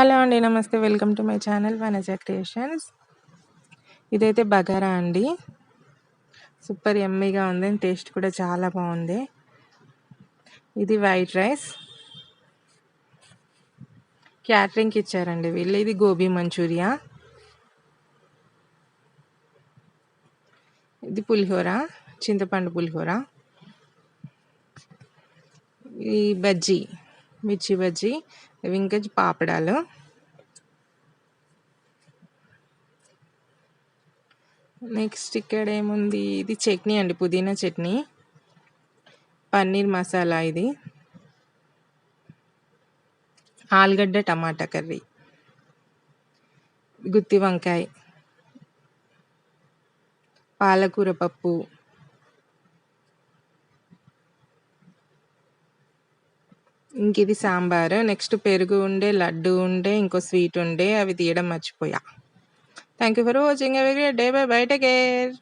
Hello అండి. నమస్తే. Welcome to my channel Vanaja creations. ఇదైతే బగారా అండి. సూపర్ ఎమ్మీగా ఉంది. టేస్ట్ కూడా చాలా బాగుంది. ఇది వైట్ రైస్. క్యాటరింగ్కి ఇచ్చారండి వీళ్ళు. ఇది గోబీ మంచూరియా. ఇది పులిహోర చింతపండు పులిహోర. ఈ బజ్జీ మిర్చి బజ్జీ ఇవి ఇంకా పాపడాలు. నెక్స్ట్ ఇక్కడ ఏముంది? ఇది చట్నీ అండి పుదీనా చట్నీ. పన్నీర్ మసాలా ఇది. ఆలుగడ్డ టమాటా కర్రీ. గుత్తి వంకాయ. పాలకూర పప్పు. ఇంక ఇది సాంబారు నెక్స్ట్ పెరుగు ఉండే లడ్డు ఉండే ఇంకో స్వీట్ ఉండే అవి తీయడం మర్చిపోయా. Thank you for watching every day bye bye take care